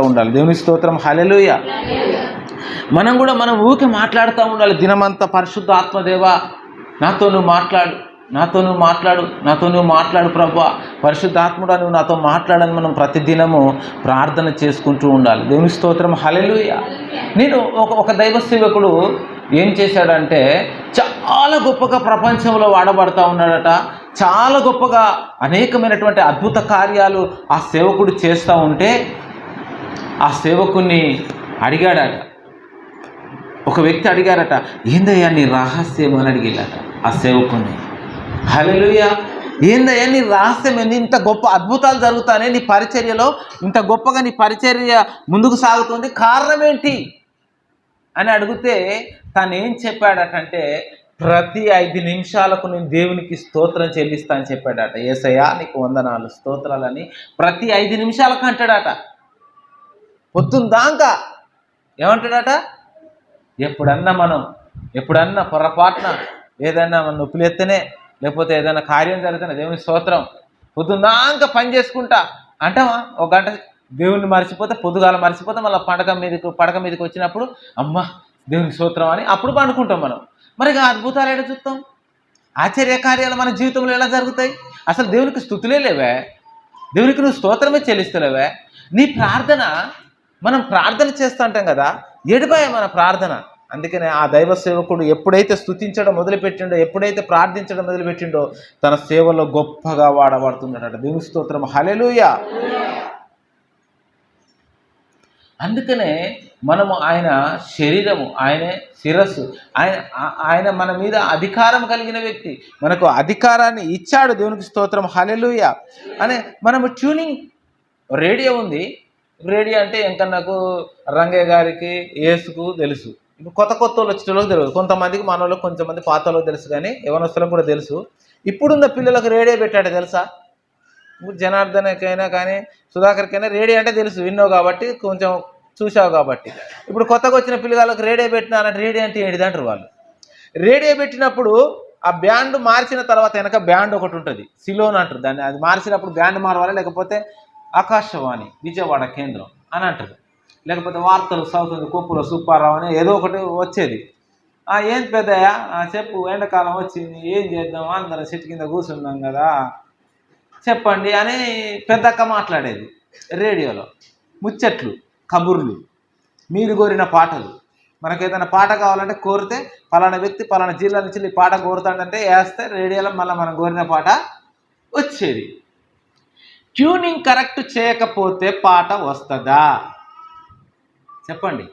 ఉండాలి. దేవుని స్తోత్రం. హలెలుయ మనం కూడా మనం ఊకే మాట్లాడుతూ ఉండాలి. దినమంతా పరిశుద్ధ ఆత్మదేవ నాతో నువ్వు మాట్లాడు నాతో నువ్వు మాట్లాడు నాతో నువ్వు మాట్లాడు ప్రభా. పరిశుద్ధాత్ముడా నువ్వు నాతో మాట్లాడని మనం ప్రతిదినము ప్రార్థన చేసుకుంటూ ఉండాలి. దేవుని స్తోత్రం. హలెలుయ నేను ఒక ఒక దైవ సేవకుడు ఏం చేశాడంటే చాలా గొప్పగా ప్రపంచంలో వాడబడతా ఉన్నాడట. చాలా గొప్పగా అనేకమైనటువంటి అద్భుత కార్యాలు ఆ సేవకుడు చేస్తూ ఉంటే ఆ సేవకుని అడిగాడట. ఒక వ్యక్తి అడిగారట ఏందయ్యా నీ రహస్యం? అని అడిగిల్లట ఆ సేవకుని హలోయ ఏందయ్యా నీ రహస్యం ఏంది? ఇంత గొప్ప అద్భుతాలు జరుగుతానే నీ పరిచర్యలో? ఇంత గొప్పగా నీ పరిచర్య ముందుకు సాగుతుంది కారణం ఏంటి? అని అడిగితే తను ఏం చెప్పాడటంటే ప్రతి ఐదు నిమిషాలకు నేను దేవునికి స్తోత్రం చెల్లిస్తా అని చెప్పాడట. ఏసయ్యా నీకు వందనాలు స్తోత్రాలని ప్రతి ఐదు నిమిషాలకు అంటాడట. పొద్దున్న దాకా. ఏమంటాడట ఎప్పుడన్నా మనం ఎప్పుడన్నా పొరపాటున ఏదైనా మన నొప్పులు ఎత్తనే లేకపోతే ఏదైనా కార్యం జరుగుతున్నా దేవుని స్తోత్రం. పొద్దున్నాక పని చేసుకుంటా. అంటావా? ఒక గంట దేవుణ్ణి మర్చిపోతే పొద్దుగాల మర్చిపోతే మళ్ళీ పడక మీదకు పడక మీదకి వచ్చినప్పుడు అమ్మ దేవుని స్తోత్రం అని అప్పుడు పండుకుంటాం మనం. మరి ఇక అద్భుతాలు ఏడ చూస్తాం? ఆశ్చర్య కార్యాలు మన జీవితంలో ఎలా జరుగుతాయి? అసలు దేవునికి స్థుతులే లేవే. దేవునికి నువ్వు స్తోత్రమే చెల్లిస్తలేవే. నీ ప్రార్థన మనం ప్రార్థన చేస్తూ ఉంటాం కదా ఎడిపాయ మన ప్రార్థన. అందుకనే ఆ దైవ సేవకుడు ఎప్పుడైతే స్తుతించడం మొదలుపెట్టిండో ఎప్పుడైతే ప్రార్థించడం మొదలుపెట్టిండో తన సేవలో గొప్పగా వాడబడుతుందట. దేవుని స్తోత్రం. హలెలుయ అందుకనే మనము ఆయన శరీరము ఆయనే శిరస్సు ఆయన ఆయన మన మీద అధికారం కలిగిన వ్యక్తి. మనకు అధికారాన్ని ఇచ్చాడు దేవునికి స్తోత్రం. హలెలుయ అనే మనము ట్యూనింగ్ రేడియో ఉంది. రేడియో అంటే ఇంకా నాకు రంగయ్య గారికి ఏసుకు తెలుసు. ఇప్పుడు కొత్త కొత్త వాళ్ళు వచ్చిన వాళ్ళకి తెలియదు. కొంతమందికి మన వాళ్ళకి కొంతమంది పాత తెలుసు కానీ యవనస్తులకు కూడా తెలుసు. ఇప్పుడున్న పిల్లలకు రేడియో పెట్టాడు తెలుసా? ఇప్పుడు జనార్దనకైనా కానీ సుధాకర్కైనా రేడియో అంటే తెలుసు. విన్నావు కాబట్టి కొంచెం చూసావు కాబట్టి. ఇప్పుడు కొత్తగా వచ్చిన పిల్లగాళ్ళకి రేడియో పెట్టినా అంటే రేడియో అంటే ఏంటిది అంటారు వాళ్ళు. రేడియో పెట్టినప్పుడు ఆ బ్యాండ్ మార్చిన తర్వాత వెనక బ్యాండ్ ఒకటి ఉంటుంది. సిలోన్ అంటారు దాన్ని. అది మార్చినప్పుడు బ్యాండ్ మారవాలి? లేకపోతే ఆకాశవాణి విజయవాడ కేంద్రం అని అంటారు లేకపోతే వార్తలు సౌతుంది కొప్పుల సుబ్బారావు అని ఏదో ఒకటి వచ్చేది. ఏం పెద్దయ్య? చెప్పు ఎండాకాలం వచ్చింది ఏం చేద్దాం? అందరం చెట్టు కింద కూర్చున్నాం కదా చెప్పండి అని పెద్దక్క మాట్లాడేది రేడియోలో. ముచ్చట్లు కబుర్లు మీరు కోరిన పాటలు. మనకు ఏదైనా పాట కావాలంటే కోరితే పలానా వ్యక్తి పలానా జిల్లా నుంచి ఈ పాట కోరుతాడంటే వేస్తే రేడియోలో మళ్ళీ మనం కోరిన పాట వచ్చేది. ట్యూనింగ్ కరెక్ట్ చేయకపోతే పాట వస్తుందా? చెప్పండి.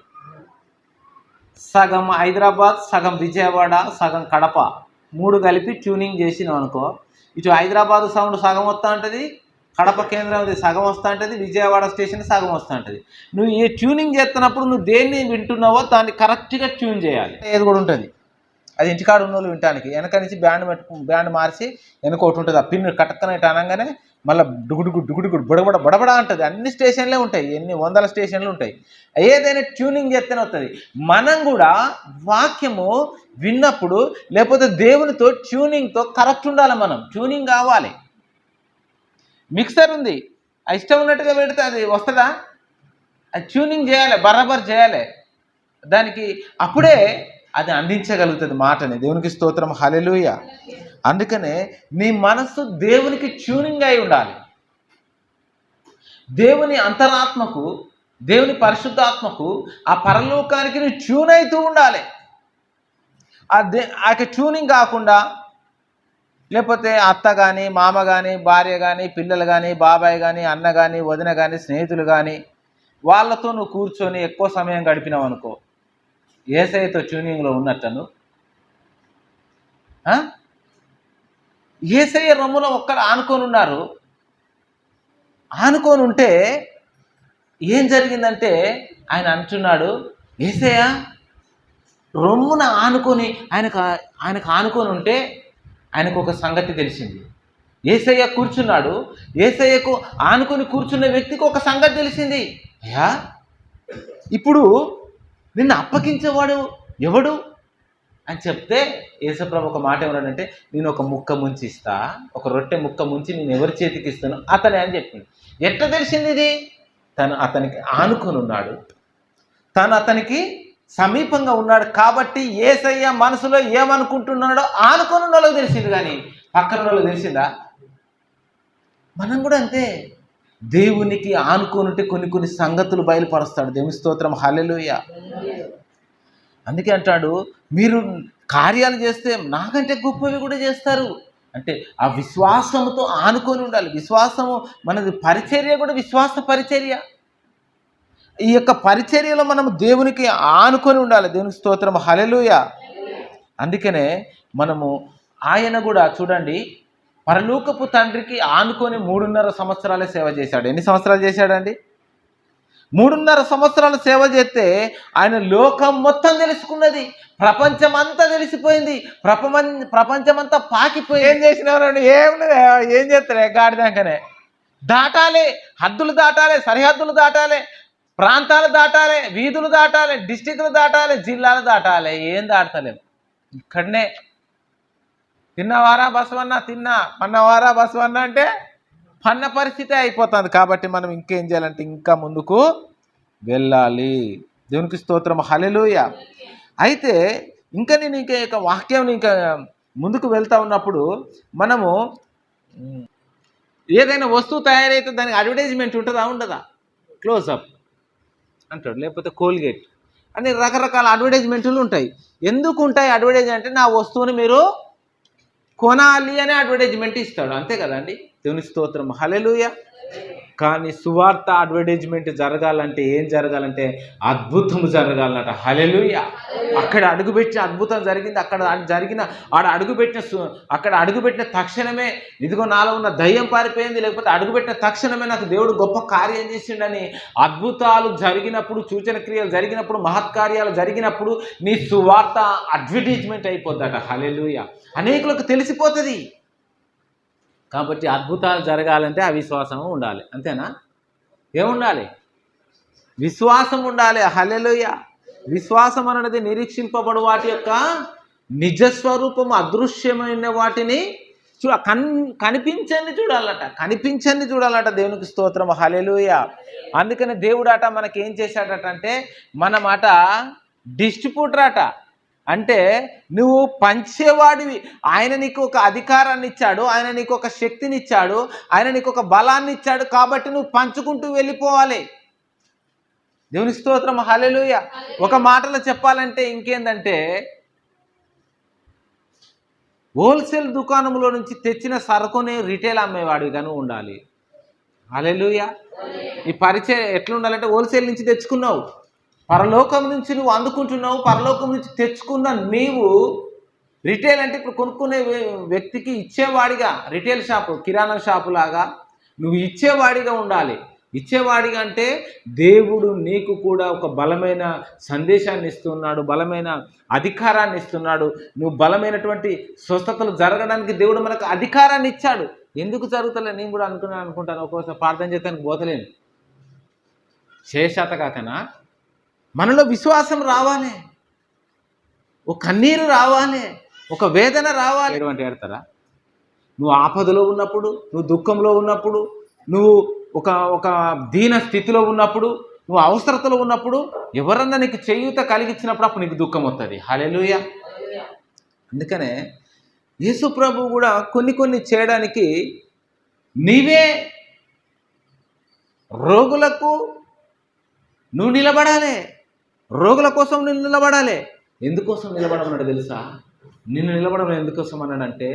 సగం హైదరాబాద్ సగం విజయవాడ సగం కడప మూడు కలిపి ట్యూనింగ్ చేసినాం అనుకో ఇటు హైదరాబాద్ సౌండ్ సగం వస్తూ ఉంటుంది కడప కేంద్రం అది సగం వస్తూ ఉంటుంది విజయవాడ స్టేషన్ సగం వస్తూ ఉంటుంది. నువ్వు ఏ ట్యూనింగ్ చేస్తున్నప్పుడు నువ్వు దేన్ని వింటున్నావో దాన్ని కరెక్ట్గా ట్యూన్ చేయాలి. ఏది కూడా ఉంటుంది. అది ఇంటికాడ ఉన్న వాళ్ళు వినటానికి వెనక నుంచి బ్యాండ్ పెట్టుకు బ్యాండ్ మార్చి వెనక ఒకటి ఉంటుంది ఆ పిన్ కట్టక్కన అనగానే మళ్ళీ డుగుడుగు డుగుడుగు బుడబడ బడబడా ఉంటుంది అన్ని స్టేషన్లే ఉంటాయి. ఎన్ని వందల స్టేషన్లు ఉంటాయి. ఏదైనా ట్యూనింగ్ చేస్తేనే వస్తుంది. మనం కూడా వాక్యము విన్నప్పుడు లేకపోతే దేవునితో ట్యూనింగ్తో కరెక్ట్ ఉండాలి మనం. ట్యూనింగ్ కావాలి. మిక్సర్ ఉంది. ఆ ఇష్టం ఉన్నట్టుగా పెడితే అది వస్తుందా? అది ట్యూనింగ్ చేయాలి బరాబర్ చేయాలి. దానికి అప్పుడే అది అందించగలుగుతుంది మాటని. దేవునికి స్తోత్రం. హలెలుయ అందుకనే నీ మనస్సు దేవునికి ట్యూనింగ్ అయి ఉండాలి. దేవుని అంతరాత్మకు దేవుని పరిశుద్ధాత్మకు ఆ పరలోకానికి నువ్వు ట్యూన్ అవుతూ ఉండాలి. ఆ దే ఆ యొక్క ట్యూనింగ్ కాకుండా లేకపోతే అత్త కానీ మామ కానీ భార్య కానీ పిల్లలు కానీ బాబాయ్ కానీ అన్న కానీ వదిన కానీ స్నేహితులు కానీ వాళ్ళతో నువ్వు కూర్చొని ఎక్కువ సమయం గడిపినావు అనుకో ఏసైతో ట్యూనింగ్లో ఉన్నట్టను? ఏసఐ ఏసయ్య రొమ్ములో ఒక్కడ ఆనుకొని ఉన్నారు ఆనుకొని ఉంటే ఏం జరిగిందంటే ఆయన అంటున్నాడు ఏసయ్య రొమ్మున ఆనుకొని ఆయనకు ఆయనకు ఆనుకొని ఉంటే ఆయనకు ఒక సంగతి తెలిసింది. ఏసయ్య కూర్చున్నాడు. ఏసయ్యకు ఆనుకొని కూర్చున్న వ్యక్తికి ఒక సంగతి తెలిసింది. అయ్యా ఇప్పుడు నిన్ను అప్పగించేవాడు ఎవడు? అని చెప్తే యేసప్రభు ఒక మాట ఏమన్నాడంటే నేను ఒక ముక్క ముంచి ఇస్తా ఒక రొట్టె ముక్క ముంచి నేను ఎవరి చేతికి ఇస్తాను అతనే అని చెప్పింది. ఎట్లా తెలిసింది ఇది? తను అతనికి ఆనుకొని ఉన్నాడు. తను అతనికి సమీపంగా ఉన్నాడు కాబట్టి ఏసయ్య మనసులో ఏమనుకుంటున్నాడో ఆనుకొని ఉన్న వాళ్ళకి తెలిసింది కానీ పక్కన వాళ్ళకి తెలిసిందా? మనం కూడా అంతే. దేవునికి ఆనుకోనుంటే కొన్ని కొన్ని సంగతులు బయలుపరుస్తాడు. దేవుని స్తోత్రం. హల్లెలూయ. అందుకే అంటాడు మీరు కార్యాలు చేస్తే నాకంటే గొప్పవి కూడా చేస్తారు. అంటే ఆ విశ్వాసముతో ఆనుకొని ఉండాలి. విశ్వాసము మనది పరిచర్య కూడా విశ్వాస పరిచర్య. ఈ యొక్క పరిచర్యలో మనం దేవునికి ఆనుకొని ఉండాలి. దేవునికి స్తోత్రం. హలెలుయ అందుకనే మనము ఆయన కూడా చూడండి పరలోకపు తండ్రికి ఆనుకొని మూడున్నర సంవత్సరాలే సేవ చేశాడు. ఎన్ని సంవత్సరాలు చేశాడండి? మూడున్నర సంవత్సరాలు సేవ చేస్తే ఆయన లోకం మొత్తం తెలుసుకున్నది. ప్రపంచం అంతా తెలిసిపోయింది. ప్రపంచం ప్రపంచమంతా పాకిపోయి ఏం చేసినవారండి? ఏం లేదు, ఏం చేస్తారే గాడిదాకనే దాటాలి. హద్దులు దాటాలి. సరిహద్దులు దాటాలి. ప్రాంతాలు దాటాలి. వీధులు దాటాలి. డిస్టిక్లు దాటాలి. జిల్లాలు దాటాలి. ఏం దాటలేం. ఇక్కడనే తిన్నవారా బసవన్న? తిన్నా. పన్నవారా బసవన్న అంటే పన్న పరిస్థితి అయిపోతుంది. కాబట్టి మనం ఇంకేం చేయాలంటే ఇంకా ముందుకు వెళ్ళాలి. దేవునికి స్తోత్రం. హలెలుయ అయితే ఇంకా నేను ఇంకా యొక్క వాక్యం ఇంకా ముందుకు వెళ్తా ఉన్నప్పుడు మనము ఏదైనా వస్తువు తయారైతే దానికి అడ్వర్టైజ్మెంట్ ఉంటుందా ఉండదా? క్లోజప్ అంటాడు. లేకపోతే కోల్గేట్ అని రకరకాల అడ్వర్టైజ్మెంట్లు ఉంటాయి. ఎందుకు ఉంటాయి అడ్వర్టైజ్ అంటే నా వస్తువుని మీరు కొనాలి అనే అడ్వర్టైజ్మెంట్ ఇస్తాడు. అంతే కదండి? దేవుని స్తోత్రం. హలెలుయ కానీ సువార్త అడ్వర్టైజ్మెంట్ జరగాలంటే ఏం జరగాలంటే అద్భుతం జరగాలన్నట హలెలుయ అక్కడ అడుగుపెట్టిన అద్భుతం జరిగింది. అక్కడ జరిగిన ఆడ అడుగుపెట్టిన అక్కడ అడుగుపెట్టిన తక్షణమే ఇదిగో నాలో ఉన్న దయ్యం పారిపోయింది లేకపోతే అడుగుపెట్టిన తక్షణమే నాకు దేవుడు గొప్ప కార్యం చేసిండని అద్భుతాలు జరిగినప్పుడు సూచన క్రియలు జరిగినప్పుడు మహత్కార్యాలు జరిగినప్పుడు నీ సువార్త అడ్వర్టైజ్మెంట్ అయిపోద్దట. హలెలుయ అనేకులకు తెలిసిపోతుంది. కాబట్టి అద్భుతాలు జరగాలంటే అవిశ్వాసం ఉండాలి. అంతేనా? ఏముండాలి? విశ్వాసం ఉండాలి. హలెలుయ విశ్వాసం అనేది నిరీక్షింపబడు వాటి యొక్క నిజస్వరూపం అదృశ్యమైన వాటిని చూ కన్ కనిపించండి చూడాలట. కనిపించండి చూడాలట దేవునికి స్తోత్రం హలెలుయ అందుకని దేవుడాట మనకి ఏం చేశాడట అంటే మన మాట డిస్ట్రిబ్యూటర్ అట అంటే నువ్వు పంచేవాడివి. ఆయన నీకు ఒక అధికారాన్ని ఇచ్చాడు ఆయన నీకు ఒక శక్తిని ఇచ్చాడు ఆయన నీకు ఒక బలాన్ని ఇచ్చాడు కాబట్టి నువ్వు పంచుకుంటూ వెళ్ళిపోవాలి. దేవుని స్తోత్రం. హల్లెలూయ. ఒక మాటలో చెప్పాలంటే ఇంకేందంటే హోల్సేల్ దుకాణంలో నుంచి తెచ్చిన సరుకుని రిటైల్ అమ్మేవాడివి కానీ ఉండాలి. హల్లెలూయ. ఈ పరిచయం ఎట్లా ఉండాలంటే హోల్సేల్ నుంచి తెచ్చుకున్నావు. పరలోకం నుంచి నువ్వు అందుకుంటున్నావు పరలోకం నుంచి తెచ్చుకున్న నీవు రిటైల్ అంటే ఇప్పుడు కొనుక్కునే వ్యక్తికి ఇచ్చేవాడిగా రిటైల్ షాపు కిరాణా షాపు లాగా నువ్వు ఇచ్చేవాడిగా ఉండాలి. ఇచ్చేవాడిగా అంటే దేవుడు నీకు కూడా ఒక బలమైన సందేశాన్ని ఇస్తున్నాడు బలమైన అధికారాన్ని ఇస్తున్నాడు. నువ్వు బలమైనటువంటి స్వస్థతలు జరగడానికి దేవుడు మనకు అధికారాన్ని ఇచ్చాడు. ఎందుకు జరుగుతలే? నేను కూడా అనుకున్నాను అనుకుంటాను. ఒక్కోసారి ప్రార్థన చేస్తానికి పోతలేను. శేషాత కాకనా మనలో విశ్వాసం రావాలి. ఒక కన్నీరు రావాలి. ఒక వేదన రావాలి. ఎటువంటి ఏడతారా? నువ్వు ఆపదలో ఉన్నప్పుడు నువ్వు దుఃఖంలో ఉన్నప్పుడు నువ్వు ఒక ఒక దీన స్థితిలో ఉన్నప్పుడు నువ్వు అవసరతలో ఉన్నప్పుడు ఎవరన్నా నీకు చేయూత కలిగించినప్పుడు అప్పుడు నీకు దుఃఖం వస్తుంది హలెలుయ అందుకనే యేసు ప్రభు కూడా కొన్ని కొన్ని చేయడానికి నీవే రోగులకు నువ్వు నిలబడాలి. రోగుల కోసం నిన్ను నిలబడాలి. ఎందుకోసం నిలబడమన్నాడు తెలుసా? నిన్ను నిలబడడం ఎందుకోసం అన్నాడంటే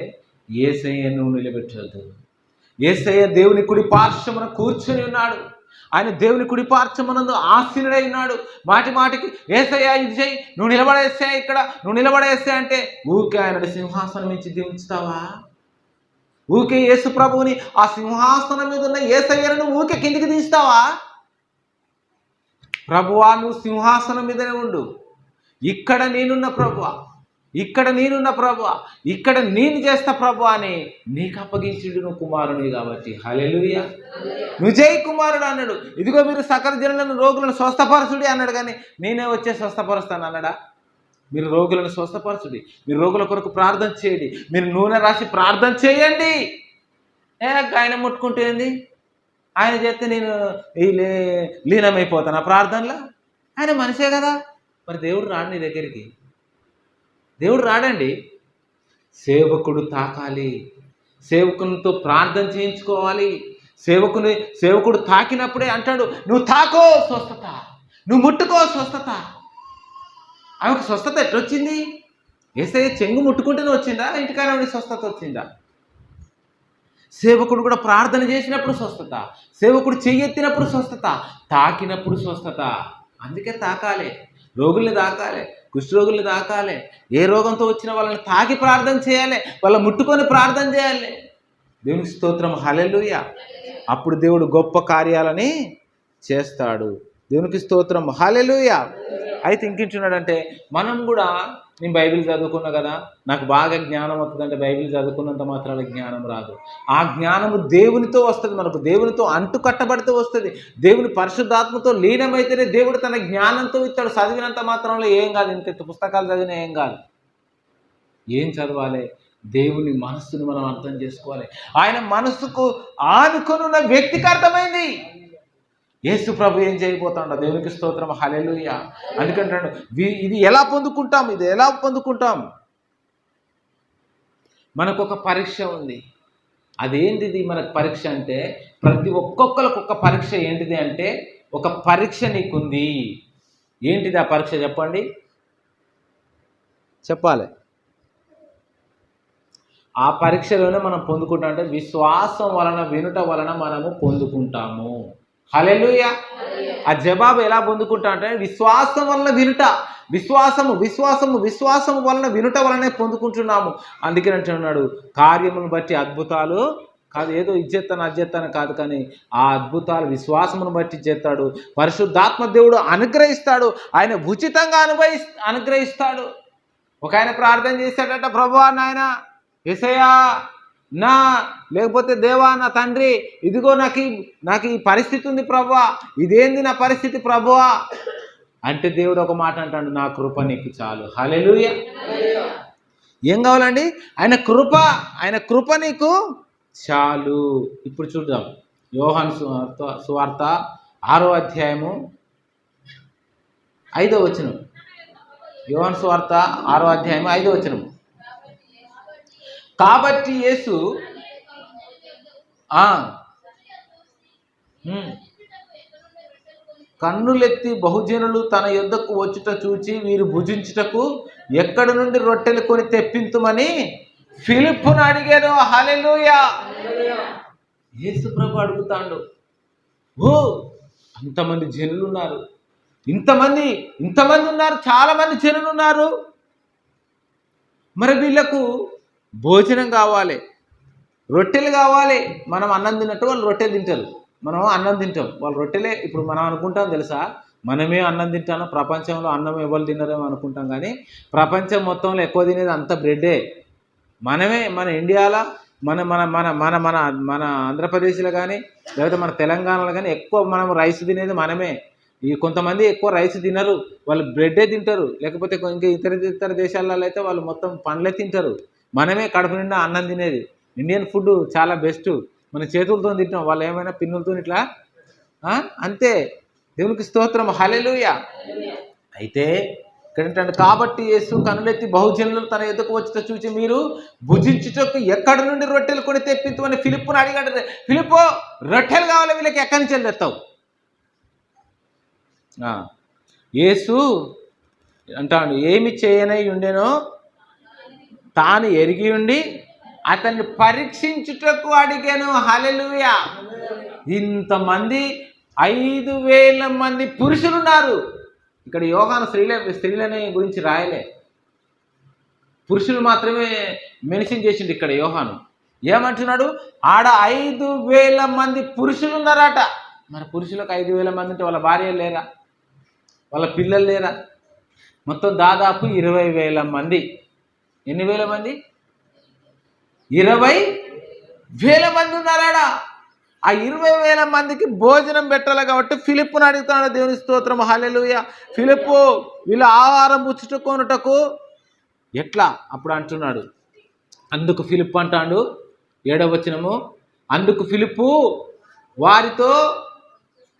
ఏసయ్య నువ్వు నిలబెట్టదు ఏసయ్య దేవుని కుడి పార్శ్వమున కూర్చొని ఉన్నాడు. ఆయన దేవుని కుడి పార్శ్వమునందు ఆశీనుడై ఉన్నాడు మాటి మాటికి ఏసయ్య ఇది చేయి నువ్వు నిలబడేస్తే ఇక్కడ. నువ్వు నిలబడేస్తే అంటే ఊకే ఆయన సింహాసనం నుంచి దీవించుతావా ఊకే యేసు ప్రభువుని ఆ సింహాసనం మీద ఉన్న ఏసయ్యను నువ్వు ఊకే కిందికి దించుతావా? ప్రభువా నువ్వు సింహాసనం మీదనే ఉండు. ఇక్కడ నేనున్న ప్రభువ ఇక్కడ నేనున్న ప్రభువ ఇక్కడ నేను చేస్తా ప్రభు అని నీకు అప్పగించిండు నువ్వు కుమారుని కాబట్టి. హలెలుయ నువ్వు జై కుమారుడు అన్నాడు. ఇదిగో మీరు సకల జనులను రోగులను స్వస్థపరచుడి అన్నాడు కానీ నేనే వచ్చే స్వస్థపరుస్తాను అన్నాడా? మీరు రోగులను స్వస్థపరచుడి మీరు రోగుల కొరకు ప్రార్థన చేయండి మీరు నూనె రాసి ప్రార్థన చేయండి. ఏ గాయన ముట్టుకుంటే ఏంది? ఆయన చేస్తే నేను ఈ లే లీనమైపోతాను ఆ ప్రార్థనలో? ఆయన మనిషే కదా. మరి దేవుడు రాడు నీ దగ్గరికి. దేవుడు రాడండి. సేవకుడు తాకాలి. సేవకునితో ప్రార్థన చేయించుకోవాలి. సేవకుని సేవకుడు తాకినప్పుడే అంటాడు నువ్వు తాకో స్వస్థత. నువ్వు ముట్టుకో స్వస్థత. ఆమెకు స్వస్థత ఎట్లొచ్చింది? ఏసే చెంగు ముట్టుకుంటేనే వచ్చిందా? ఇంటికాడ స్వస్థత వచ్చిందా? సేవకుడు కూడా ప్రార్థన చేసినప్పుడు స్వస్థత సేవకుడు చెయ్యెత్తినప్పుడు స్వస్థత తాకినప్పుడు స్వస్థత. అందుకే తాకాలి రోగుల్ని తాకాలి కుష్ఠరోగుల్ని తాకాలి ఏ రోగంతో వచ్చిన వాళ్ళని తాకి ప్రార్థన చేయాలి వాళ్ళ ముట్టుకొని ప్రార్థన చేయాలి. దేవునికి స్తోత్రం హలెలుయ అప్పుడు దేవుడు గొప్ప కార్యాలని చేస్తాడు. దేవునికి స్తోత్రం హలెలుయ అయితే ఇంకించున్నాడంటే మనం కూడా నేను బైబిల్ చదువుకున్నా కదా నాకు బాగా జ్ఞానం వస్తుందంటే బైబిల్ చదువుకున్నంత మాత్రాన జ్ఞానం రాదు. ఆ జ్ఞానము దేవునితో వస్తుంది మనకు. దేవునితో అంటు కట్టబడితే వస్తుంది. దేవుని పరిశుద్ధాత్మతో లీనమైతేనే దేవుడు తన జ్ఞానంతో ఇస్తాడు. చదివినంత మాత్రంలో ఏం కాదు. ఇంత పుస్తకాలు చదివినా ఏం కాదు. ఏం చదవాలి? దేవుని మనస్సును మనం అర్థం చేసుకోవాలి. ఆయన మనస్సుకు ఆనుకొనున్న వ్యక్తికి అర్థమైంది. యేసు ప్రభు ఏం చేయబోతాడు? దేవునికి స్తోత్రం. హలెలుయ అందుకంటాడు ఇది ఎలా పొందుకుంటాం? ఇది ఎలా పొందుకుంటాం? మనకు ఒక పరీక్ష ఉంది. అదేంటిది మనకు పరీక్ష అంటే ప్రతి ఒక్కొక్కరికి ఒక పరీక్ష ఏంటిది అంటే ఒక పరీక్ష నీకుంది. ఏంటిది ఆ పరీక్ష చెప్పండి? చెప్పాలి. ఆ పరీక్షలోనే మనం పొందుకుంటాం అంటే విశ్వాసం వలన వినుట వలన మనము పొందుకుంటాము. హలెలుయ ఆ జవాబు ఎలా పొందుకుంటా అంటే విశ్వాసం వలన వినుట. విశ్వాసము విశ్వాసము విశ్వాసము వలన వినుట వలనే పొందుకుంటున్నాము. అందుకని అంటున్నాడు కార్యమును బట్టి అద్భుతాలు కాదు ఏదో ఇచ్చేస్తాను అజ్జేస్తాను కాదు కానీ ఆ అద్భుతాలు విశ్వాసమును బట్టి చేస్తాడు. పరిశుద్ధాత్మ దేవుడు అనుగ్రహిస్తాడు. ఆయన ఉచితంగా అనుభవి అనుగ్రహిస్తాడు. ఒక ఆయన ప్రార్థన చేశాడట ప్రభువా నాయన ఎసయా నా లేకపోతే దేవా నా తండ్రి ఇదిగో నాకు నాకు ఈ పరిస్థితి ఉంది ప్రభువా ఇదేంది నా పరిస్థితి ప్రభువా? అంటే దేవుడు ఒక మాట అంటాడు నా కృప నీకు చాలు. హలెలుయ ఏం కావాలండి? ఆయన కృప ఆయన కృప నీకు చాలు. ఇప్పుడు చూద్దాం. యోహన్ సువార్త సువార్త ఆరో అధ్యాయము ఐదో వచనం. యోహన్ సువార్త ఆరో అధ్యాయము ఐదో వచనము. కాబట్టి యేసు కన్నులెత్తి బహుజనులు తన యుద్ధకు వచ్చుట చూచి వీరు భుజించుటకు ఎక్కడి నుండి రొట్టెలు కొని తెప్పింతుమని ఫిలిప్పును అడిగాను హలెలుయా యేసు ప్రభు అడుగుతాడు ఓ అంతమంది జనులు ఉన్నారు ఇంతమంది ఇంతమంది ఉన్నారు చాలా మంది జనులు ఉన్నారు మరి వీళ్ళకు భోజనం కావాలి. రొట్టెలు కావాలి. మనం అన్నం తిన్నట్టు వాళ్ళు రొట్టెలు తింటారు. మనం అన్నం తింటాం. వాళ్ళు రొట్టెలే ఇప్పుడు మనం అనుకుంటాం తెలుసా? మనమే అన్నం తింటాను ప్రపంచంలో అన్నం ఎవరు తినరేమో అనుకుంటాం కానీ ప్రపంచం మొత్తంలో ఎక్కువ తినేది అంత బ్రెడ్డే. మనమే మన ఇండియాలో మన మన మన మన మన మన ఆంధ్రప్రదేశ్లో కానీ లేకపోతే మన తెలంగాణలో కానీ ఎక్కువ మనం రైస్ తినేది మనమే. ఈ కొంతమంది ఎక్కువ రైస్ తినరు. వాళ్ళు బ్రెడ్డే తింటారు. లేకపోతే ఇంకా ఇతర ఇతర దేశాలలో అయితే వాళ్ళు మొత్తం పండ్లే తింటారు. మనమే కడుపు నిండా అన్నం తినేది. ఇండియన్ ఫుడ్ చాలా బెస్ట్ మన చేతులతో తింటాం. వాళ్ళు ఏమైనా పిన్నులతో ఇట్లా? అంతే. దేవునికి స్తోత్రం. హలెలుయ అయితే ఇక్కడ ఏంటంటే కాబట్టి యేసు కనులెత్తి బహుజనులు తన ఎదుకు వచ్చిన చూసి మీరు భుజించుటకు ఎక్కడి నుండి రొట్టెలు కొని తెప్పించమని ఫిలిప్పుని అడిగాడు. ఫిలిప్పు రొట్టెలు కావాలి వీళ్ళకి. ఎక్కడి నుంచి వెళ్ళి తెస్తావు యేసు అంటాడు ఏమి చేయనై ఉండేనో తాను ఎరిగి ఉండి అతన్ని పరీక్షించుటకు అడిగాను. హలెలుయ ఇంతమంది ఐదు వేల మంది పురుషులు ఉన్నారు ఇక్కడ యోగాను స్త్రీల స్త్రీలని గురించి రాయలే. పురుషులు మాత్రమే మెన్షన్ చేసిండు ఇక్కడ యోహాను. ఏమంటున్నాడు? ఆడ ఐదు వేల మంది పురుషులు ఉన్నారట మరి పురుషులకు ఐదు వేల మంది ఉంటే వాళ్ళ భార్యలు లేరా? వాళ్ళ పిల్లలు లేరా? మొత్తం దాదాపు ఇరవై వేల మంది. ఎన్ని వేల మంది? ఇరవై వేల మంది ఉన్నారాడా? ఆ ఇరవై వేల మందికి భోజనం పెట్టాలి కాబట్టి ఫిలిప్పుని అడుగుతాడు దేవుని స్తోత్రం. హలెలుయ ఫిలిప్పు వీళ్ళ ఆహారం పుచ్చుకొనుటకు ఎట్లా? అప్పుడు అంటున్నాడు. అందుకు ఫిలిప్ అంటాడు ఏడవచనము అందుకు ఫిలిప్పు వారితో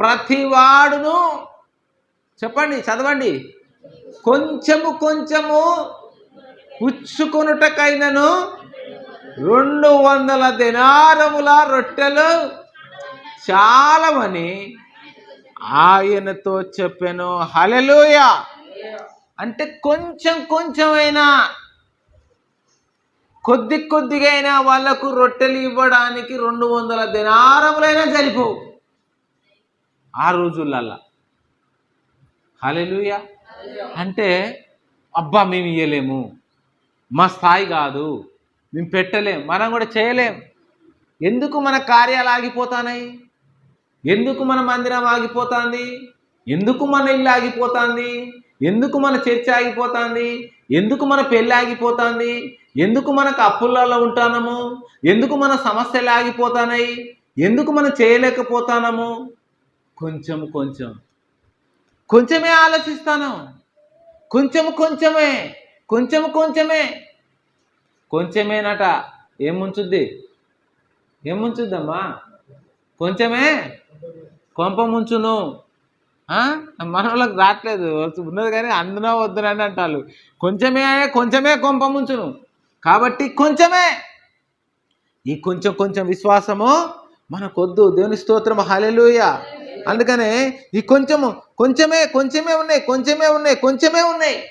ప్రతివాడును చెప్పండి చదవండి. కొంచెము కొంచెము పుచ్చుకొనుటకైనను రెండు వందల దినారముల రొట్టెలు చాలమని ఆయనతో చెప్పాను. హలలోయ అంటే కొంచెం కొంచెమైనా కొద్ది కొద్దిగా అయినా వాళ్ళకు రొట్టెలు ఇవ్వడానికి రెండు వందల దినారములైనా సరిపోవు ఆ రోజులల్లా. హలలుయ అంటే అబ్బా మేము ఇయ్యలేము మా స్థాయి కాదు. మేము పెట్టలేం. మనం కూడా చేయలేం. ఎందుకు మన కార్యాలు ఆగిపోతానాయి ఎందుకు మన మందిరం ఆగిపోతుంది? ఎందుకు మన ఇల్లు ఆగిపోతుంది? ఎందుకు మన చర్చ ఆగిపోతుంది? ఎందుకు మన పెళ్ళి ఆగిపోతుంది? ఎందుకు మనకు అప్పులలో ఉంటానము? ఎందుకు మన సమస్యలు ఆగిపోతానాయి ఎందుకు మనం చేయలేకపోతానము? కొంచెం కొంచెం. కొంచెమే ఆలోచిస్తాను. కొంచెం కొంచెమే. కొంచెం కొంచెమే. కొంచెమేనట. ఏం ముంచుద్ది ఏం ముంచుద్దమ్మా కొంచెమే. కొంప ముంచును. ఆ? మన వాళ్ళకి రావట్లేదు ఉన్నది కానీ అందునా వద్దునని అంటారు కొంచెమే కొంచెమే కొంప ముంచును. కాబట్టి కొంచెమే. ఈ కొంచెం కొంచెం విశ్వాసము మనకొద్దు. దేవుని స్తోత్రం హాలెలుయ అందుకనే ఈ కొంచెము కొంచెమే కొంచెమే ఉన్నాయి కొంచెమే ఉన్నాయి కొంచెమే ఉన్నాయి.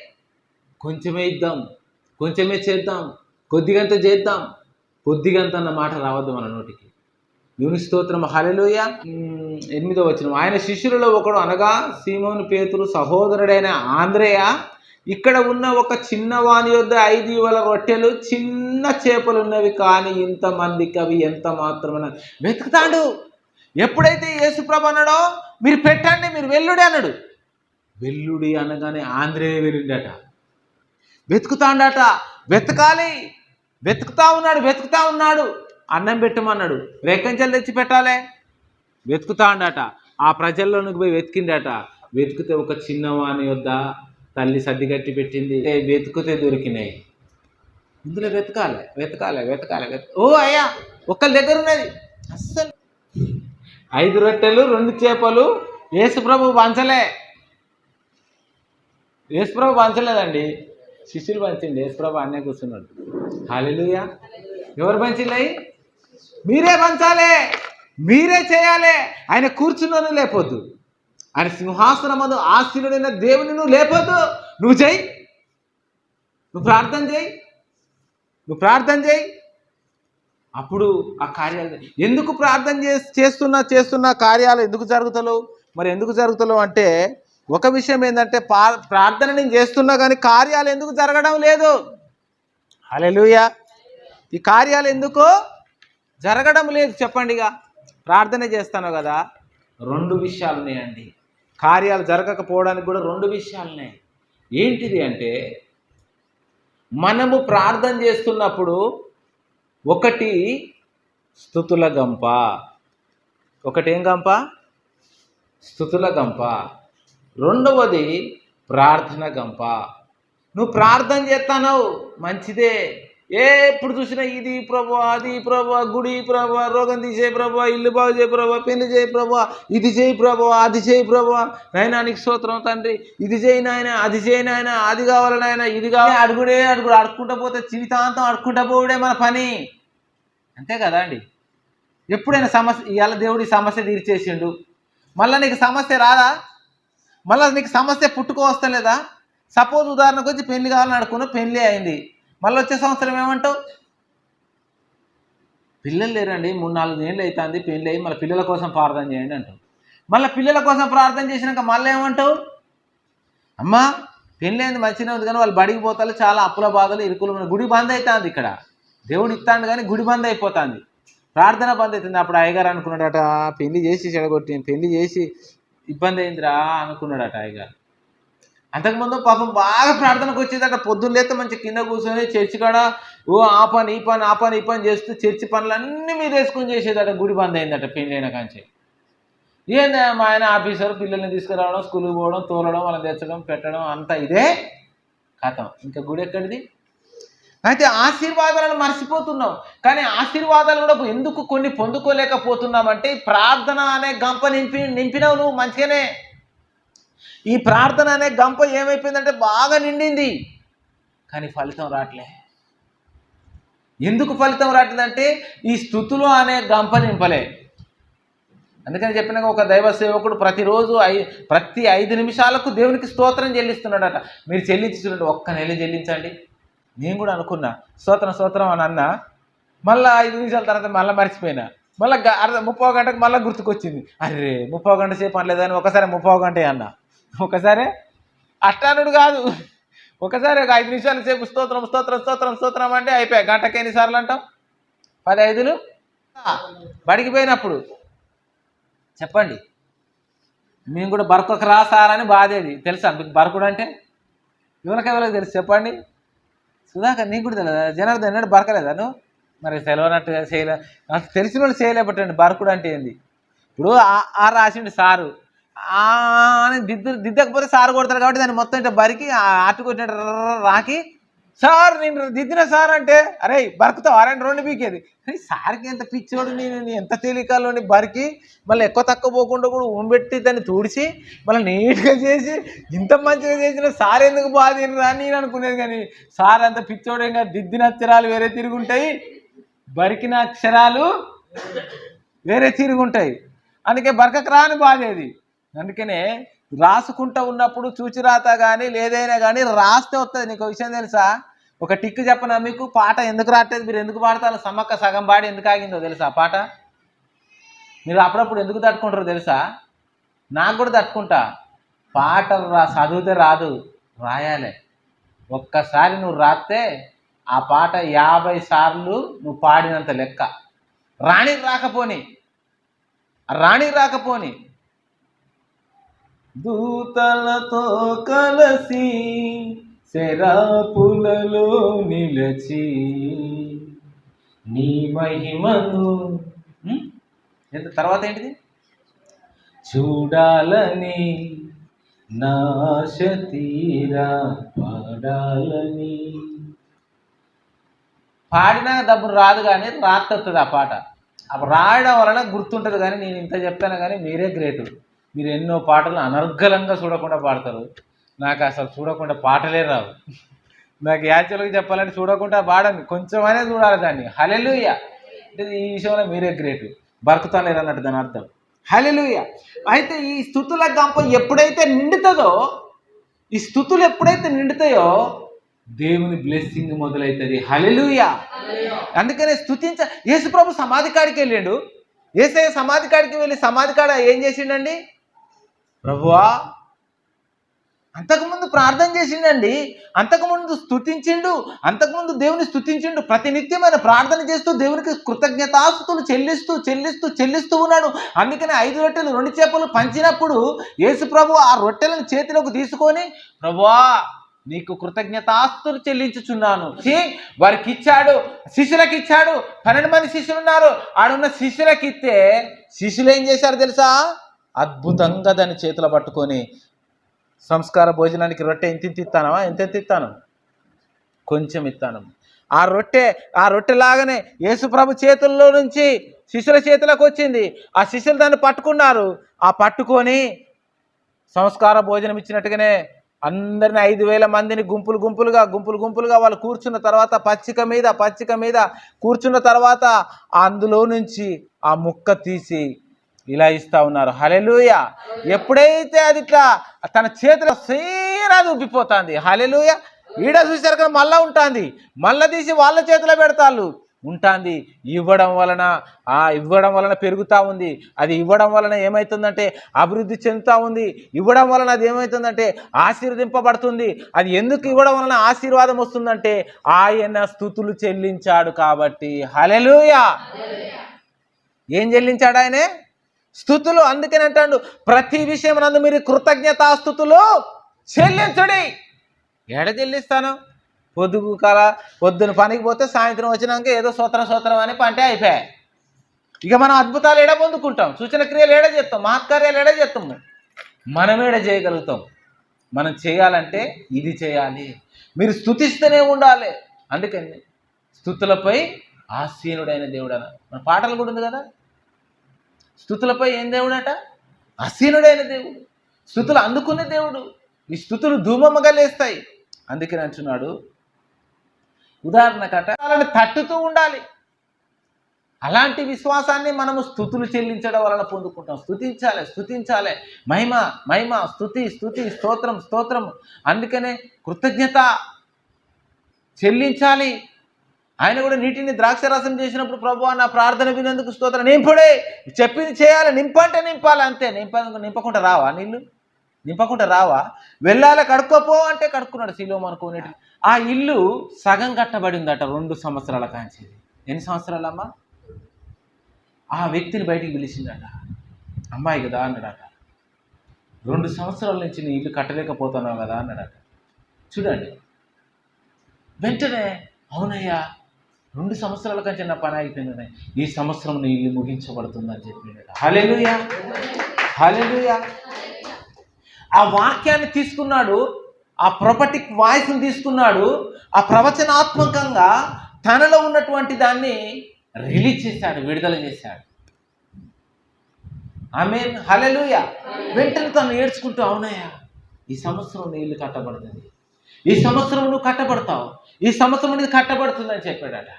కొంచెమే ఇద్దాం కొంచెమే చేద్దాం కొద్దిగంత చేద్దాం. కొద్దిగంత అన్న మాట రావద్దు మన నోటికి. యూని స్తోత్రం. హలెలూయ ఎనిమిదో వచ్చిన ఆయన శిష్యులలో ఒకడు అనగా సీమోను పేతురు సహోదరుడైన ఆంధ్రేయ ఇక్కడ ఉన్న ఒక చిన్నవాని యొద్ద ఐదు ఇవల రొట్టెలు చిన్న చేపలు ఉన్నవి కానీ ఇంతమందికి అవి ఎంత మాత్రమే వెతుకుతాడు. ఎప్పుడైతే యేసుప్రభు అన్నాడో మీరు పెట్టండి మీరు వెల్లుడి అన్నాడు. వెల్లుడి అనగానే ఆంధ్రేయ వెళ్ళిండట. వెతుకుతాడట. వెతకాలి. వెతుకుతా ఉన్నాడు వెతుకుతా ఉన్నాడు. అన్నం పెట్టమన్నాడు. రేకంచెలు తెచ్చి పెట్టాలి. వెతుకుతాడట. ఆ ప్రజల్లోనికి పోయి వెతికిండట. వెతికితే ఒక చిన్నవాని యొద్ద తల్లి సర్దిగట్టి పెట్టింది. వెతుకుతే దొరికినాయి. ఇందులో వెతకాలి వెతకాలి వెతకాలి వెతక. ఓ అయ్యా ఒకళ్ళ దగ్గర ఉన్నది. అస్సలు. ఐదు రొట్టెలు రెండు చేపలు యేసుప్రభు పంచలే. యేసుప్రభు పంచలేదండి. శిష్యులు పంచిండి యేసుప్రభు అన్నే కూర్చున్నాడు. హాలెలుయా. ఎవరు పంచిల్లాయి మీరే పంచాలి మీరే చేయాలి. ఆయన కూర్చున్నాను లేపొద్దు. ఆయన సింహాసనం ఆశీనుడైన దేవుని నువ్వు లేపొద్దు. నువ్వు చేయి. నువ్వు ప్రార్థన చేయి. నువ్వు ప్రార్థన చేయి. అప్పుడు ఆ కార్యాలు ఎందుకు ప్రార్థన చే చేస్తున్నా చేస్తున్న కార్యాలు ఎందుకు జరుగుతలేవు? మరి ఎందుకు జరుగుతలేవు అంటే ఒక విషయం ఏంటంటే ప్రార్థన నేను చేస్తున్నా కానీ కార్యాలు ఎందుకు జరగడం లేదు? హల్లెలూయా. ఈ కార్యాలు ఎందుకు జరగడం లేదు చెప్పండి ఇక. ప్రార్థన చేస్తాను కదా. రెండు విషయాలు ఉన్నాయండి. కార్యాలు జరగకపోవడానికి కూడా రెండు విషయాలున్నాయి ఏంటిది అంటే మనము ప్రార్థన చేస్తున్నప్పుడు ఒకటి స్థుతుల గంప. ఒకటి ఏం గంప? స్థుతుల గంప. రెండవది ప్రార్థన గంప. నువ్వు ప్రార్థన చేస్తానవు మంచిదే. ఏ ఎప్పుడు చూసినా ఇది ప్రభు అది ప్రభు గుడి ప్రభు రోగం తీసే ప్రభు ఇల్లు బాగు చేయి ప్రభు పెళ్ళి చేయి ప్రభు ఇది చేయి ప్రభు అది చేయి ప్రభు. నైనా నీకు స్తోత్రం తండ్రి. ఇది చేయి నాయన అది చేయి నాయన అది కావాలి నాయన ఇది కావాలి. అడుగుడే అడుగుడు అడుక్కుంటా పోతే జీవితాంతం అడుక్కుంటా పోవుడే మన పని. అంతే కదా అండి? ఎప్పుడైనా సమస్య ఇవాళ దేవుడి సమస్య తీర్చేసిండు. మళ్ళీ నీకు సమస్య రాదా? మళ్ళీ నీకు సమస్య పుట్టుకోవస్తా లేదా సపోజ్ ఉదాహరణకు వచ్చి పెళ్ళి కావాలని అనుకున్నావు పెళ్ళి అయింది. మళ్ళీ వచ్చే సంవత్సరం ఏమంటావు? పిల్లలు లేరండి మూడు నాలుగు ఏళ్ళు అవుతుంది పెళ్ళి అయ్యి మళ్ళీ పిల్లల కోసం ప్రార్థన చేయండి అంటావు. మళ్ళీ పిల్లల కోసం ప్రార్థన చేసినాక మళ్ళీ ఏమంటావు? అమ్మా పెళ్ళి అయింది మంచిగా ఉంది కానీ వాళ్ళు బడికి పోతారు చాలా అప్పుల బాధలు ఇరుకులు గుడి బంద్ అవుతుంది ఇక్కడ. దేవుడు ఇస్తాడు కానీ గుడి బంద్ అయిపోతుంది. ప్రార్థన బంద్ అవుతుంది. అప్పుడు అయ్యగారు అనుకున్నాడట పెళ్ళి చేసి చెడగొట్టి పెళ్ళి చేసి ఇబ్బంది అయిందిరా అనుకున్నాడట అయ్యగారు అంతకుముందు పాపం బాగా ప్రార్థనకు వచ్చేదట పొద్దున్న లేస్తే మంచి కింద కూర్చొని చర్చి కాడ ఓ ఆ పని ఈ పని ఆ పని ఈ పని చేస్తూ చర్చి పనులన్నీ మీద వేసుకొని చేసేదట గుడి బంద్ అయిందట పెళ్ళైన కాంచి. ఏంది మా ఆయన ఆఫీసర్ పిల్లల్ని తీసుకురావడం స్కూల్కి పోవడం తోలడం వాళ్ళని తెచ్చడం పెట్టడం అంతా ఇదే కథం. ఇంకా గుడి ఎక్కడిది? అయితే ఆశీర్వాదాలను మర్చిపోతున్నాం కానీ ఆశీర్వాదాలు కూడా ఎందుకు కొన్ని పొందుకోలేకపోతున్నామంటే ప్రార్థన అనే గంప నింపి నింపినావు నువ్వు మంచిగానే. ఈ ప్రార్థన అనే గంప ఏమైపోయిందంటే బాగా నిండింది. కానీ ఫలితం రావట్లే ఎందుకు ఫలితం రావట్లేదంటే ఈ స్థుతులు అనే గంప నింపలే. అందుకని చెప్పిన ఒక దైవ సేవకుడు ప్రతిరోజు ఐ ప్రతి ఐదు నిమిషాలకు దేవునికి స్తోత్రం చెల్లిస్తున్నాడట. మీరు చెల్లించుతుంటే ఒక్క నెల చెల్లించండి. నేను కూడా అనుకున్నా. స్తోత్రం స్తోత్రం అని అన్నా. మళ్ళీ ఐదు నిమిషాల తర్వాత మళ్ళీ మర్చిపోయినా. మళ్ళీ అర్ధ ముప్పో గంటకు మళ్ళీ గుర్తుకొచ్చింది. అరే ముప్పో గంట సేపు అనలేదని ఒకసారి ముప్పో గంట అన్నా. ఒకసారి అష్టానుడు కాదు. ఒకసారి ఒక ఐదు నిమిషాల సేపు స్తోత్రం స్తోత్రం స్తోత్రం స్తోత్రం అంటే అయిపోయాయి గంటకి ఎన్నిసార్లు అంటాం పది ఐదులు బడికి పోయినప్పుడు. చెప్పండి. మేము కూడా బరకొక రాసారని బాధేది. తెలుసా? మీకు బరకుడు అంటే? ఎవరికి తెలుసు? చెప్పండి. సుధాకర్ నీకు కూడా తెలియదా జనార్దన్ ఎన్నడూ బరకలేదా నువ్వు? మరి సెలవునట్టుగా చేయలే. నాకు తెలిసిన వాళ్ళు చేయలేబట్టండి బరకుడు అంటే ఏంది? ఇప్పుడు ఆ- రాసిండు సారు. ఆ అని దిద్దు దిద్దకపోతే సారు కొడతారు కాబట్టి దాన్ని మొత్తం ఇట్లా బరికి ఆ అట్టు కొట్టినట్టు రాకి సార్ నేను దిద్దిన సార్ అంటే అరే బరుకుతావు అరే రెండు పీకేది. అరే సార్కి ఎంత పిచ్చోడు నేను ఎంత తేలికలోని బరికి మళ్ళీ ఎక్కువ తక్కువ పోకుండా కూడా ఉమ్మెట్టి దాన్ని తుడిచి మళ్ళీ నీట్గా చేసి ఇంత మంచిగా చేసిన సార్ ఎందుకు బాధ అని నేను అనుకునేది కానీ సార్ అంత పిచ్చోడు ఇంకా దిద్దిన అక్షరాలు వేరే తిరుగుంటాయి బరికిన అక్షరాలు వేరే తిరుగుంటాయి. అందుకే బరకకు రాని బాధేది అందుకనే రాసుకుంటూ ఉన్నప్పుడు చూచిరాత కానీ లేదైనా కానీ రాస్తే వస్తుంది నీకు విషయం తెలుసా? ఒక టిక్ చెప్పనా మీకు? పాట ఎందుకు రావట్లేదు మీరు ఎందుకు పాడతారు? సమ్మక్క సగం పాడి ఎందుకు ఆగిందో తెలుసా పాట? మీరు అప్పుడప్పుడు ఎందుకు తట్టుకుంటారో తెలుసా? నాకు కూడా తట్టుకుంటా. పాటలు రా చదివితే రాదు. రాయాలి. ఒక్కసారి నువ్వు రాస్తే ఆ పాట యాభై సార్లు నువ్వు పాడినంత లెక్క. రాణి రాకపోని. రాణి రాకపోని. దూతలతో కలసి శరాపులలో నిలచి నీ మహిమను ఎంత తర్వాత ఏంటిది? చూడాలని నాశ తీరా పాడాలని. పాడినా డబ్బు రాదు కానీ రాత్తొస్తుంది ఆ పాట. అప్పుడు రాయడం వలన గుర్తుంటుంది కానీ నేను ఇంత చెప్తాను కానీ మీరే గ్రేటు మీరు ఎన్నో పాటలు అనర్గలంగా చూడకుండా పాడతారు. నాకు అసలు చూడకుండా పాటలే రావు. నాకు యాక్చువల్గా చెప్పాలంటే చూడకుండా పాడండి. కొంచెమైనా చూడాలి దాన్ని. హలెలుయ అంటే ఈ విషయంలో మీరే గ్రేట్. బరుకుతాలేరు అన్నట్టు దాని అర్థం. హలెలుయ అయితే ఈ స్థుతుల గంప ఎప్పుడైతే నిండుతుందో ఈ స్థుతులు ఎప్పుడైతే నిండుతాయో దేవుని బ్లెస్సింగ్ మొదలవుతుంది హలెలుయ అందుకనే స్థుతించ యేసుప్రభు సమాధి కాడికి వెళ్ళాడు. ఏసయ్య సమాధి కాడికి వెళ్ళి సమాధి కాడ ఏం చేసిండండి? ప్రభువా అంతకుముందు ప్రార్థన చేసిండండి అంతకుముందు స్థుతించిండు అంతకుముందు దేవుని స్థుతించిండు ప్రతినిత్యమైన ప్రార్థన చేస్తూ దేవునికి కృతజ్ఞతాస్తులు చెల్లిస్తూ చెల్లిస్తూ చెల్లిస్తూ ఉన్నాడు. అందుకనే ఐదు రొట్టెలు రెండు చేపలు పంచినప్పుడు యేసు ప్రభు ఆ రొట్టెలను చేతిలోకి తీసుకొని ప్రభువా నీకు కృతజ్ఞతాస్తులు చెల్లించుచున్నాను. ఛీ, వారికి ఇచ్చాడు శిష్యులకు ఇచ్చాడు పన్నెండు మంది శిష్యులు ఉన్నారు ఆడున్న శిష్యులకి ఇస్తే శిష్యులు ఏం చేశారు తెలుసా? అద్భుతంగా దాన్ని చేతిలో పట్టుకొని సంస్కార భోజనానికి రొట్టె ఎంత ఇంత ఇస్తానవా? ఎంత ఇస్తాను? కొంచెం ఇస్తాను. ఆ రొట్టె ఆ రొట్టె లాగానే యేసుప్రభు చేతుల్లో నుంచి శిష్యుల చేతులకు వచ్చింది. ఆ శిష్యులు దాన్ని పట్టుకున్నారు. ఆ పట్టుకొని సంస్కార భోజనం ఇచ్చినట్టుగానే అందరిని ఐదు వేల మందిని గుంపులు గుంపులుగా గుంపులు గుంపులుగా వాళ్ళు కూర్చున్న తర్వాత పచ్చిక మీద పచ్చిక మీద కూర్చున్న తర్వాత అందులో నుంచి ఆ ముక్క తీసి ఇలా ఇస్తూ ఉన్నారు. హలెలుయ ఎప్పుడైతే అది ఇట్లా తన చేతిలో సీరా చూపిపోతుంది హలెలుయ ఈడ చూసారు కదా మళ్ళా ఉంటుంది. మళ్ళా తీసి వాళ్ళ చేతిలో పెడతాళ్ళు. ఉంటుంది. ఇవ్వడం వలన ఆ ఇవ్వడం వలన పెరుగుతూ ఉంది. అది ఇవ్వడం వలన ఏమవుతుందంటే అభివృద్ధి చెందుతూ ఉంది. ఇవ్వడం వలన అది ఏమవుతుందంటే ఆశీర్వదింపబడుతుంది. అది ఎందుకు ఇవ్వడం వలన ఆశీర్వాదం వస్తుందంటే ఆయన స్థుతులు చెల్లించాడు కాబట్టి. హలెలుయా ఏం చెల్లించాడు ఆయనే? స్థుతులు అందుకని అంటాడు. ప్రతి విషయం నందు మీరు కృతజ్ఞతాస్థుతులు చెల్లించుడి. ఏడ చెల్లిస్తాను? పొద్దుగు కాల పొద్దున పనికి పోతే సాయంత్రం వచ్చినాక ఏదో సూత్రం సూత్రం అని పంటే అయిపోయాయి. ఇక మనం అద్భుతాలు ఎడ పొందుకుంటాం? సూచన క్రియలు ఏడ చేస్తాం? మహత్కార్యాలు ఎడ చేస్తాం మనం ఏడ చేయగలుగుతాం? మనం చేయాలంటే ఇది చేయాలి. మీరు స్థుతిస్తూనే ఉండాలి. అందుకని స్థుతులపై ఆసీనుడైన దేవుడన మన పాటలు కూడా ఉంది కదా? స్థుతులపై ఏం దేవుడట? అసీనుడైన దేవుడు. స్థుతులు అందుకునే దేవుడు. ఈ స్థుతులు ధూమమ్మగా లేస్తాయి. అందుకని అంటున్నాడు. ఉదాహరణకట వాళ్ళని తట్టుతూ ఉండాలి. అలాంటి విశ్వాసాన్ని మనము స్థుతులు చెల్లించడం వలన పొందుకుంటాం. స్థుతించాలి స్థుతించాలి. మహిమ మహిమ స్థుతి స్థుతి స్తోత్రం స్తోత్రం అందుకనే కృతజ్ఞత చెల్లించాలి. ఆయన కూడా నీటిని ద్రాక్షరసం చేసినప్పుడు ప్రభు నా ప్రార్థన వినందుకు స్తోత్రం. నింపుడే చెప్పింది చేయాలి. నింపంటే నింపాలి అంతే. నింప నింపకుండా రావా నీళ్ళు? నింపకుండా రావా? వెళ్ళాలి కడుక్కోపో అంటే కడుక్కున్నాడు శిలో అనుకోనేటి ఆ ఇల్లు సగం కట్టబడిందట రెండు సంవత్సరాల కాంచేది ఎన్ని సంవత్సరాలమ్మా? ఆ వ్యక్తిని బయటికి పిలిచిందట. అమ్మాయి కదా అన్నాడట. రెండు సంవత్సరాల నుంచి నీ ఇల్లు కట్టలేకపోతున్నావు కదా అన్నాడట. చూడండి. వెంటనే అవునయ్యా రెండు సంవత్సరాల కంటే నా పని అయిపోయింది ఈ సంవత్సరం నీ ఇల్లు ముగించబడుతుందని చెప్పిండట హలెలుయా హలెలుయా ఆ వాక్యాన్ని తీసుకున్నాడు ఆ ప్రొపటిక్ వాయిస్ని తీసుకున్నాడు ఆ ప్రవచనాత్మకంగా తనలో ఉన్నటువంటి దాన్ని రిలీజ్ చేశాడు విడుదల చేశాడు. ఆమె హలెలుయ వెంటనే తను ఏడ్చుకుంటూ అవునయ్యా ఈ సంవత్సరం నీ ఇల్లు కట్టబడుతుంది. ఈ సంవత్సరం నువ్వు కట్టబడతావు. ఈ సంవత్సరం నీది కట్టబడుతుందని చెప్పాడట.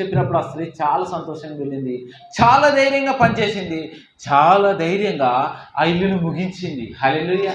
చెప్పినప్పుడు ఆ స్త్రీ చాలా సంతోషంగా వెళ్ళింది. చాలా ధైర్యంగా పనిచేసింది. చాలా ధైర్యంగా ఆ ఇల్లును ముగించింది. హలెలుయ